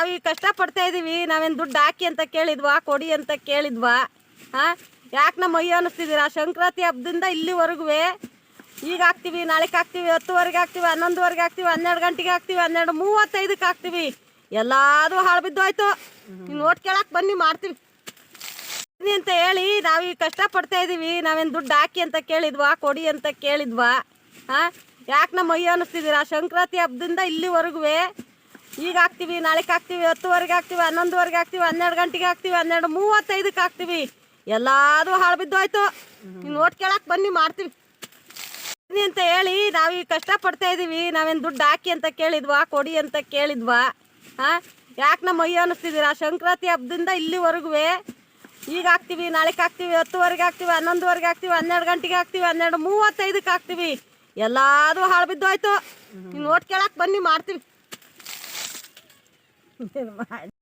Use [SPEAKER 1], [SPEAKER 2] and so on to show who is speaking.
[SPEAKER 1] ನಾವೀಗ ಕಷ್ಟಪಡ್ತಾ ಇದೀವಿ, ನಾವೇನು ದುಡ್ಡು ಹಾಕಿ ಅಂತ ಕೇಳಿದ್ವಾ, ಕೊಡಿ ಅಂತ ಕೇಳಿದ್ವಾ? ಹಾಂ? ಯಾಕೆ ನಮ್ಮ ಅಯ್ಯೋ ಅನ್ನಿಸ್ತಿದ್ದೀರಾ? ಸಂಕ್ರಾಂತಿ ಹಬ್ಬದಿಂದ ಇಲ್ಲಿವರೆಗೂ ಈಗ ಹಾಕ್ತೀವಿ, ನಾಳೆಗೆ ಹಾಕ್ತೀವಿ, ಹತ್ತುವರೆಗೆ ಹಾಕ್ತೀವಿ, ಹನ್ನೊಂದುವರೆಗೆ ಹಾಕ್ತೀವಿ, ಹನ್ನೆರಡು ಗಂಟೆಗೆ ಹಾಕ್ತೀವಿ, ಹನ್ನೆರಡು ಮೂವತ್ತೈದಕ್ಕೆ ಹಾಕ್ತೀವಿ. ಎಲ್ಲಾದರೂ ಹಾಳು ಬಿದ್ದೋಯ್ತು. ನೀವು ಓಟ್ ಕೇಳಕ್ಕೆ ಬನ್ನಿ, ಮಾಡ್ತೀವಿ. ಅಂತ ಹೇಳಿ ನಾವೀಗ ಕಷ್ಟಪಡ್ತಾ ಇದೀವಿ, ನಾವೇನು ದುಡ್ಡು ಹಾಕಿ ಅಂತ ಕೇಳಿದ್ವಾ, ಕೊಡಿ ಅಂತ ಕೇಳಿದ್ವಾ? ಹಾಂ? ಯಾಕೆ ನಮ್ಮ ಅಯ್ಯೋ ಅನ್ನಿಸ್ತಿದ್ದೀರಾ? ಸಂಕ್ರಾಂತಿ ಹಬ್ಬದಿಂದ ಇಲ್ಲಿವರೆಗೂ ಈಗ ಹಾಕ್ತೀವಿ ನಾಳೆಗೆ ಹಾಕ್ತೀವಿ ಹತ್ತುವರೆಗೆ ಹಾಕ್ತೀವಿ ಹನ್ನೊಂದುವರೆಗೆ ಹಾಕ್ತೀವಿ ಹನ್ನೆರಡು ಗಂಟೆಗೆ ಹಾಕ್ತೀವಿ ಹನ್ನೆರಡು ಮೂವತ್ತೈದಕ್ಕೆ ಹಾಕ್ತೀವಿ ಎಲ್ಲಾದು ಹಾಳು ಬಿದ್ದೋಯ್ತು. ನೀವು ನೋಟ್ ಕೇಳಕ್ಕೆ ಬನ್ನಿ ಮಾಡ್ತೀವಿ ಬನ್ನಿ ಅಂತ ಹೇಳಿ ನಾವೀಗ ಕಷ್ಟಪಡ್ತಾ ಇದೀವಿ. ನಾವೇನು ದುಡ್ಡು ಹಾಕಿ ಅಂತ ಕೇಳಿದ್ವಾ, ಕೊಡಿ ಅಂತ ಕೇಳಿದ್ವಾ? ಹಾಂ? ಯಾಕೆ ನಮ್ಮ ಅಯ್ಯೋ ಅನ್ನಿಸ್ತಿದ್ದೀರಾ? ಸಂಕ್ರಾಂತಿ ಹಬ್ಬದಿಂದ ಇಲ್ಲಿವರೆಗೂ ಈಗ ಹಾಕ್ತೀವಿ ನಾಳೆಗೆ ಹಾಕ್ತೀವಿ ಹತ್ತುವರೆಗೆ ಹಾಕ್ತೀವಿ ಹನ್ನೊಂದುವರೆಗೆ ಹಾಕ್ತೀವಿ ಹನ್ನೆರಡು ಗಂಟೆಗೆ ಹಾಕ್ತೀವಿ ಹನ್ನೆರಡು ಮೂವತ್ತೈದಕ್ಕೆ ಹಾಕ್ತೀವಿ ಎಲ್ಲಾದು ಹಾಳು ಬಿದ್ದೋಯ್ತು. ನೀವು ನೋಟ್ ಕೇಳಕ್ಕೆ ಬನ್ನಿ ಮಾಡ್ತೀವಿ 你这妈。